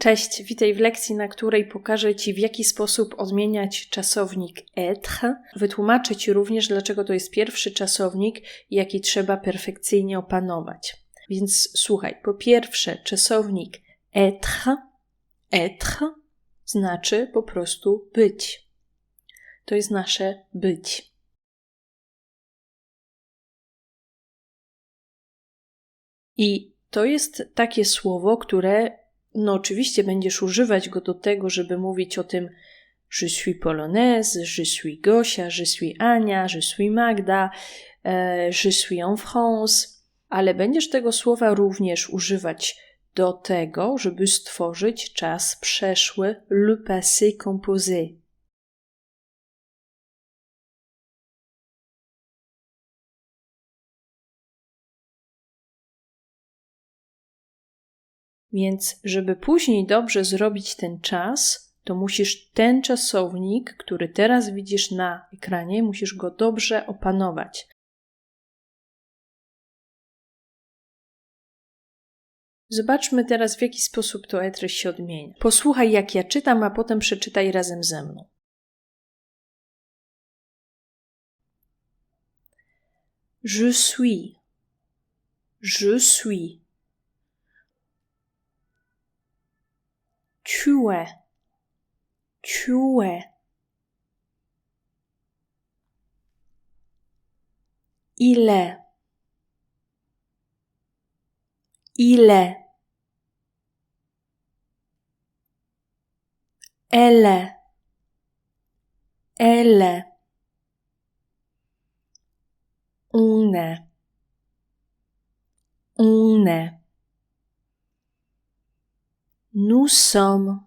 Cześć, witaj w lekcji, na której pokażę Ci, w jaki sposób odmieniać czasownik être. Wytłumaczę Ci również, dlaczego to jest pierwszy czasownik, jaki trzeba perfekcyjnie opanować. Więc słuchaj, po pierwsze, czasownik être, être znaczy po prostu być. To jest nasze być. I to jest takie słowo, które no oczywiście będziesz używać go do tego, żeby mówić o tym je suis polonaise, je suis Gosia, je suis Ania, je suis Magda, e, je suis en France, ale będziesz tego słowa również używać do tego, żeby stworzyć czas przeszły le passé composé. Więc, żeby później dobrze zrobić ten czas, to musisz ten czasownik, który teraz widzisz na ekranie, musisz go dobrze opanować. Zobaczmy teraz, w jaki sposób to etres się odmienia. Posłuchaj, jak ja czytam, a potem przeczytaj razem ze mną. Je suis. Je suis. Tu es. Tu es. Il est. Il est. Elle est. Elle est. On est. On est. Nous sommes.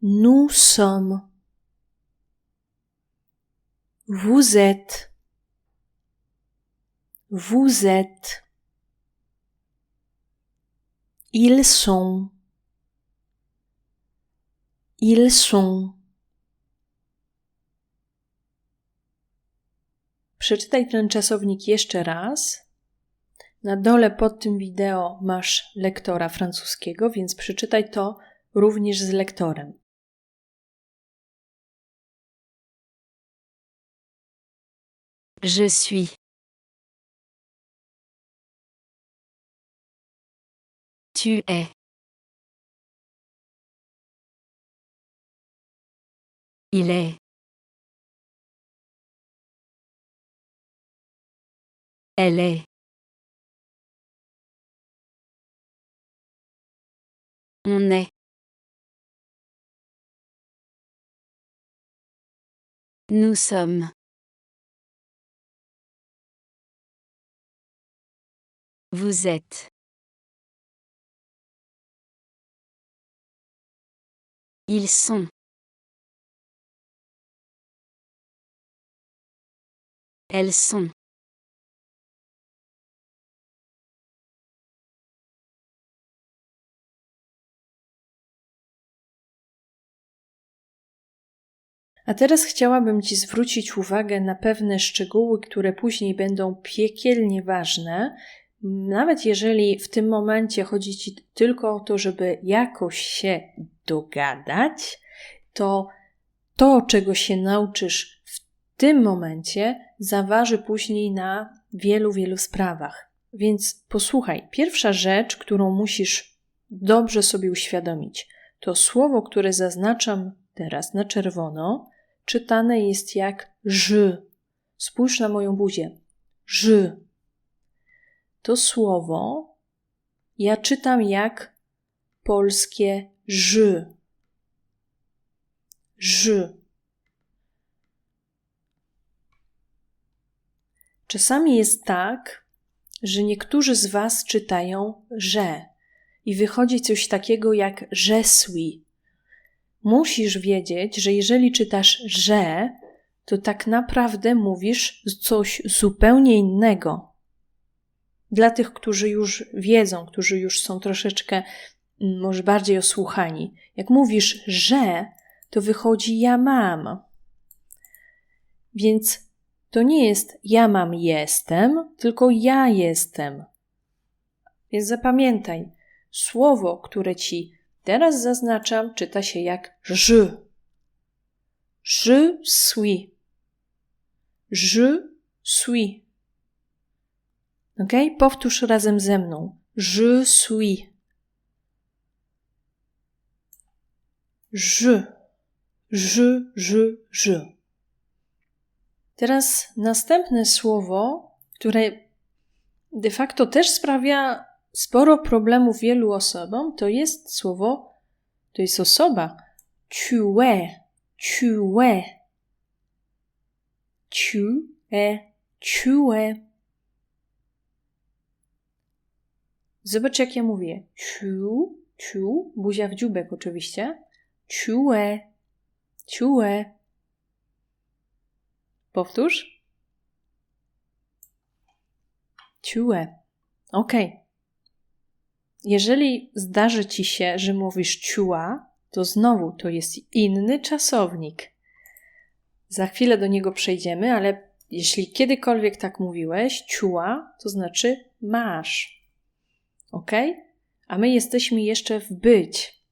Nous sommes. Vous êtes. Vous êtes. Ils sont. Ils sont. Przeczytaj ten czasownik jeszcze raz Na dole pod tym wideo masz lektora francuskiego, więc przeczytaj to również z lektorem. Je suis. Tu es. Il est. Elle est. On est. Nous sommes. Vous êtes. Ils sont. Elles sont. A teraz chciałabym Ci zwrócić uwagę na pewne szczegóły, które później będą piekielnie ważne, nawet jeżeli w tym momencie chodzi Ci tylko o to, żeby jakoś się dogadać, to to, czego się nauczysz w tym momencie, zaważy później na wielu, wielu sprawach. Więc posłuchaj, pierwsza rzecz, którą musisz dobrze sobie uświadomić, to słowo, które zaznaczam teraz na czerwono, czytane jest jak ż. Spójrz na moją buzię. Ż. To słowo ja czytam jak polskie ż. Ż. Czasami jest tak, że niektórzy z Was czytają że i wychodzi coś takiego jak żesui musisz wiedzieć, że jeżeli czytasz że, to tak naprawdę mówisz coś zupełnie innego. Dla tych, którzy już wiedzą, którzy już są troszeczkę mm, może bardziej osłuchani, jak mówisz że, to wychodzi ja mam. Więc to nie jest ja mam jestem, tylko ja jestem. Więc zapamiętaj, słowo, które ci teraz zaznaczam, czyta się jak je. Je suis. Je suis. Ok? Powtórz razem ze mną. Je suis. Je. Je, je, je. Teraz następne słowo, które de facto też sprawia sporo problemów wielu osobom, to jest słowo, to jest osoba. Tu es, tu es. Zobacz, jak ja mówię. Tu, tu, buzia w dziubek oczywiście. Tu es. Powtórz. Tu es. Ok. Jeżeli zdarzy ci się, że mówisz ciua, to znowu to jest inny czasownik. Za chwilę do niego przejdziemy, ale jeśli kiedykolwiek tak mówiłeś, ciua, to znaczy masz. Ok? A my jesteśmy jeszcze w być.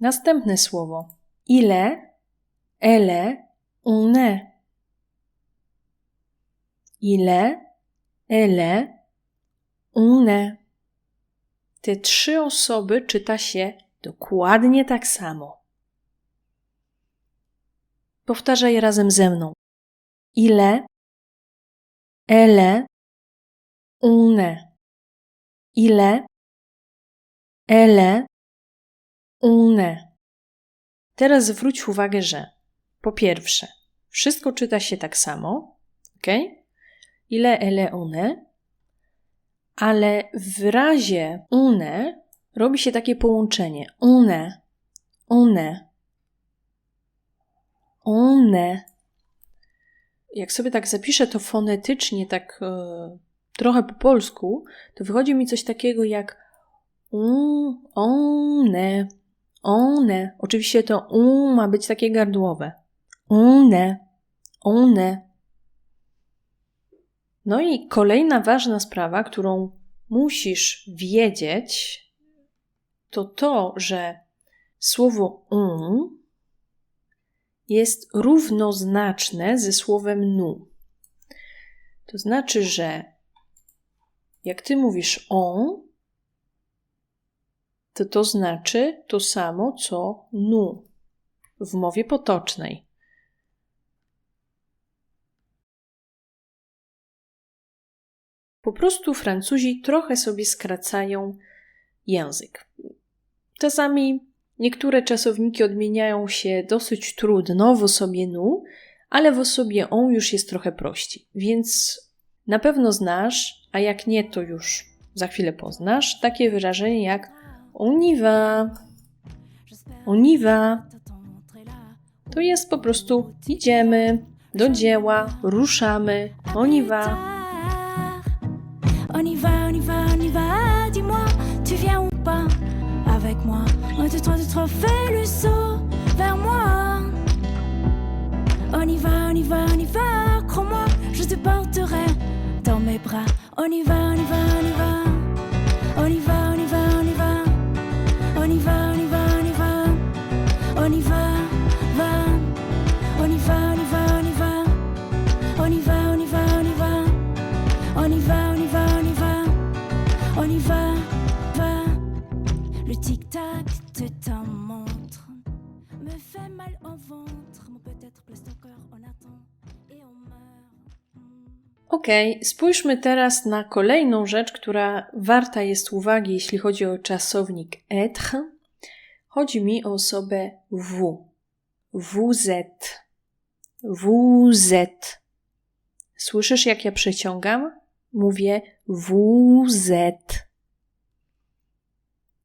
Następne słowo. Ile, ele, one. Ile, ele, one. Te trzy osoby czyta się dokładnie tak samo. Powtarzaj razem ze mną. Ile, ele, one. Ile, ele, une. Teraz zwróć uwagę, że po pierwsze, wszystko czyta się tak samo, ok? Ile, ele, one, ale w razie une robi się takie połączenie. One, one, one. Jak sobie tak zapiszę to fonetycznie, tak e, trochę po polsku, to wychodzi mi coś takiego jak one, one. Oczywiście to un ma być takie gardłowe. One, one. No i kolejna ważna sprawa, którą musisz wiedzieć, to to, że słowo un jest równoznaczne ze słowem nu. To znaczy, że jak ty mówisz on, to to znaczy to samo co nu w mowie potocznej. Po prostu Francuzi trochę sobie skracają język. Czasami niektóre czasowniki odmieniają się dosyć trudno w osobie nu, ale w osobie on już jest trochę prościej. Więc na pewno znasz, a jak nie, to już za chwilę poznasz takie wyrażenie jak on y va. On y va. To jest po prostu idziemy do dzieła, ruszamy. On y va. On y va, on y va, on y va. Dis-moi, tu viens ou pas avec moi? Un, deux, trois, deux, trois, fais le saut vers moi. On y va, on y va, on y va. Crois-moi, je te porterai dans mes bras. On y va, on y va, on y va. Ok, spójrzmy teraz na kolejną rzecz, która warta jest uwagi, jeśli chodzi o czasownik être. Chodzi mi o osobę êtes. Vous êtes. Słyszysz, jak ja przeciągam? Mówię êtes.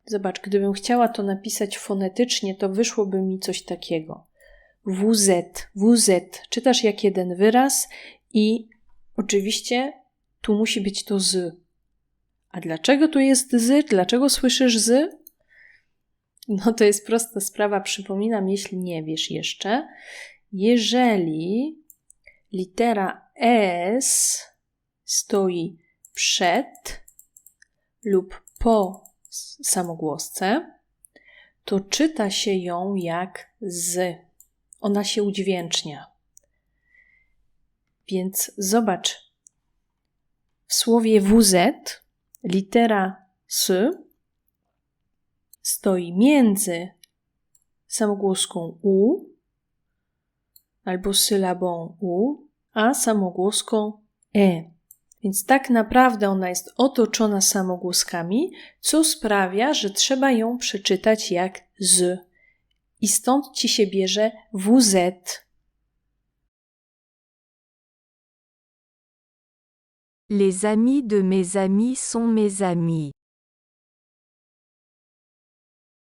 Zobacz, gdybym chciała to napisać fonetycznie, to wyszłoby mi coś takiego. Vous êtes. Czytasz jak jeden wyraz i oczywiście tu musi być to z. A dlaczego tu jest z? Dlaczego słyszysz z? No to jest prosta sprawa, przypominam, jeśli nie wiesz jeszcze. Jeżeli litera S stoi przed lub po samogłosce, to czyta się ją jak z. Ona się udźwięcznia. Więc zobacz, w słowie WZ litera S stoi między samogłoską U albo sylabą U, a samogłoską E. Więc tak naprawdę ona jest otoczona samogłoskami, co sprawia, że trzeba ją przeczytać jak z. I stąd ci się bierze WZ. Les amis de mes amis sont mes amis.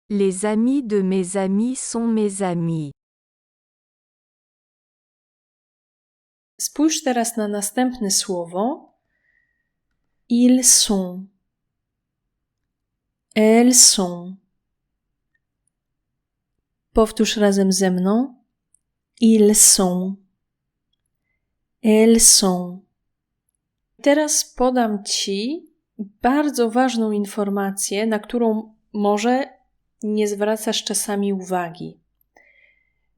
Les amis de mes amis sont mes amis. Spójrz teraz na następne słowo. Ils sont. Elles sont. Powtórz razem ze mną. Ils sont. Elles sont. Teraz podam Ci bardzo ważną informację, na którą może nie zwracasz czasami uwagi.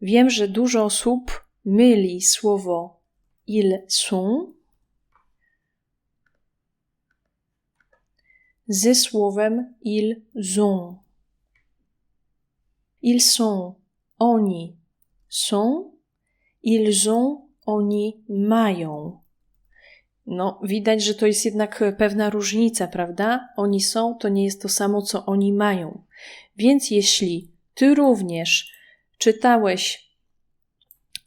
Wiem, że dużo osób myli słowo ils sont ze słowem ils ont. Ils sont, oni są, ils ont, oni mają. No, widać, że to jest jednak pewna różnica, prawda? Oni są, to nie jest to samo, co oni mają. Więc jeśli ty również czytałeś,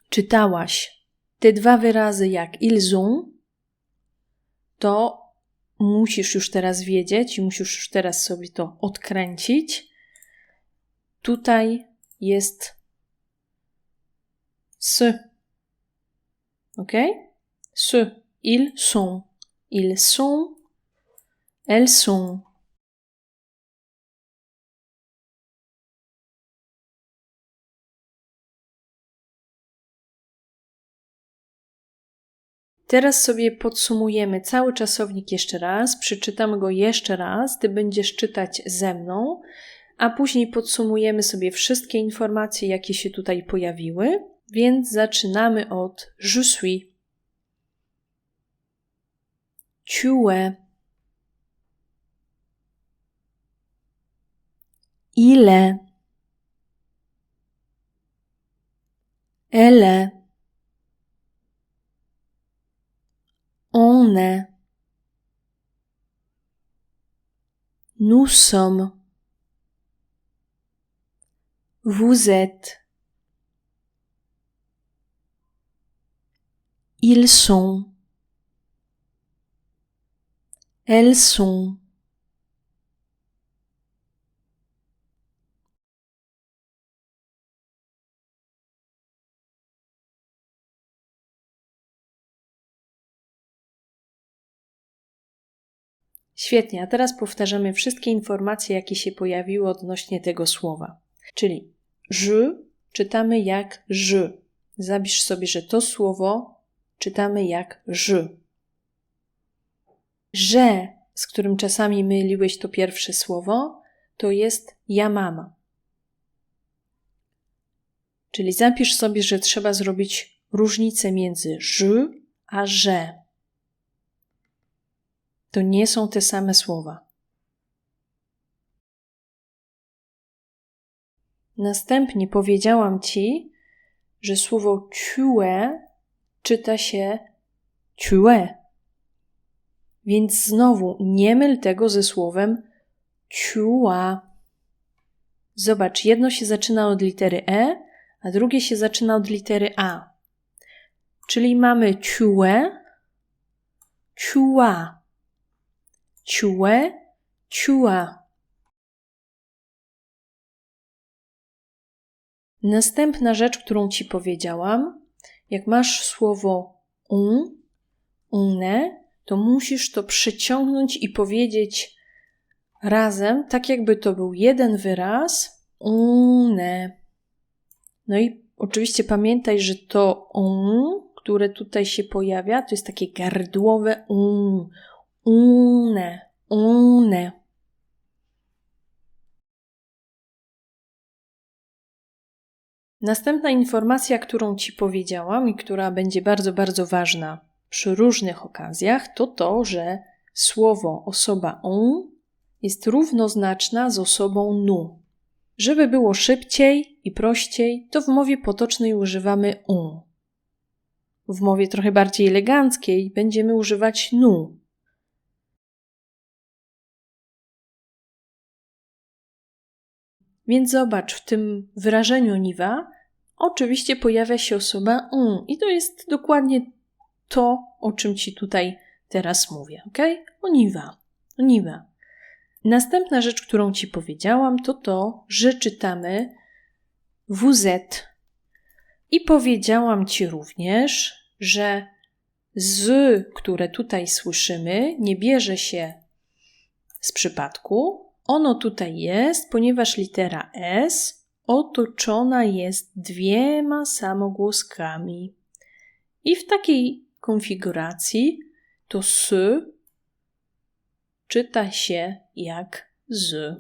czytałaś te dwa wyrazy jak ils to musisz już teraz wiedzieć i musisz już teraz sobie to odkręcić. Tutaj jest s. Ok? S. Ils sont. Ils sont. Elles sont. Teraz sobie podsumujemy cały czasownik jeszcze raz, przeczytamy go jeszcze raz, ty będziesz czytać ze mną, a później podsumujemy sobie wszystkie informacje, jakie się tutaj pojawiły. Więc zaczynamy od je suis. Tu es. Il est. Elle. On est. Nous sommes. Vous êtes. Ils sont. Elles sont. Świetnie, a teraz powtarzamy wszystkie informacje, jakie się pojawiły odnośnie tego słowa. Czyli je czytamy jak ż. Zapisz sobie, że to słowo czytamy jak ż. Że, z którym czasami myliłeś to pierwsze słowo, to jest ja mama. Czyli zapisz sobie, że trzeba zrobić różnicę między ż a że. To nie są te same słowa. Następnie powiedziałam ci, że słowo tue czyta się tue. Więc znowu nie myl tego ze słowem ciua. Zobacz, jedno się zaczyna od litery E, a drugie się zaczyna od litery A. Czyli mamy ciue, ciua. Ciue, ciua. Następna rzecz, którą ci powiedziałam, jak masz słowo on, une, to musisz to przyciągnąć i powiedzieć razem, tak jakby to był jeden wyraz, one. No i oczywiście pamiętaj, że to on, które tutaj się pojawia, to jest takie gardłowe un. Une, one. Następna informacja, którą Ci powiedziałam i która będzie bardzo, bardzo ważna przy różnych okazjach, to to, że słowo osoba on jest równoznaczna z osobą nu. Żeby było szybciej i prościej, to w mowie potocznej używamy on. W mowie trochę bardziej eleganckiej będziemy używać nu. Więc zobacz, w tym wyrażeniu niwa oczywiście pojawia się osoba on i to jest dokładnie to, o czym ci tutaj teraz mówię, ok? Oniwa, oniwa. Następna rzecz, którą ci powiedziałam, to to, że czytamy WZ. I powiedziałam ci również, że z, które tutaj słyszymy, nie bierze się z przypadku. Ono tutaj jest, ponieważ litera S otoczona jest dwiema samogłoskami. I w takiej konfiguracji to s czyta się jak z.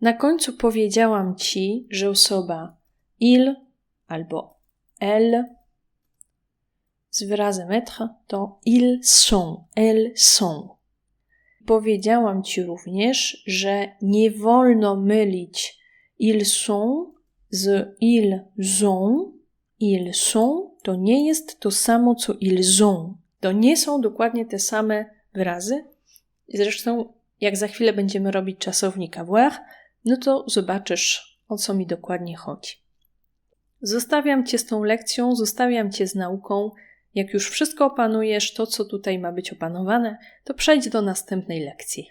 Na końcu powiedziałam ci, że osoba il albo elle z wyrazem être to ils sont, elles sont. Powiedziałam ci również, że nie wolno mylić ils sont z ils ont. Ils sont to nie jest to samo co ils ont. To nie są dokładnie te same wyrazy. Zresztą, jak za chwilę będziemy robić czasownik avoir, no to zobaczysz, o co mi dokładnie chodzi. Zostawiam Cię z tą lekcją, zostawiam Cię z nauką. Jak już wszystko opanujesz, to co tutaj ma być opanowane, to przejdź do następnej lekcji.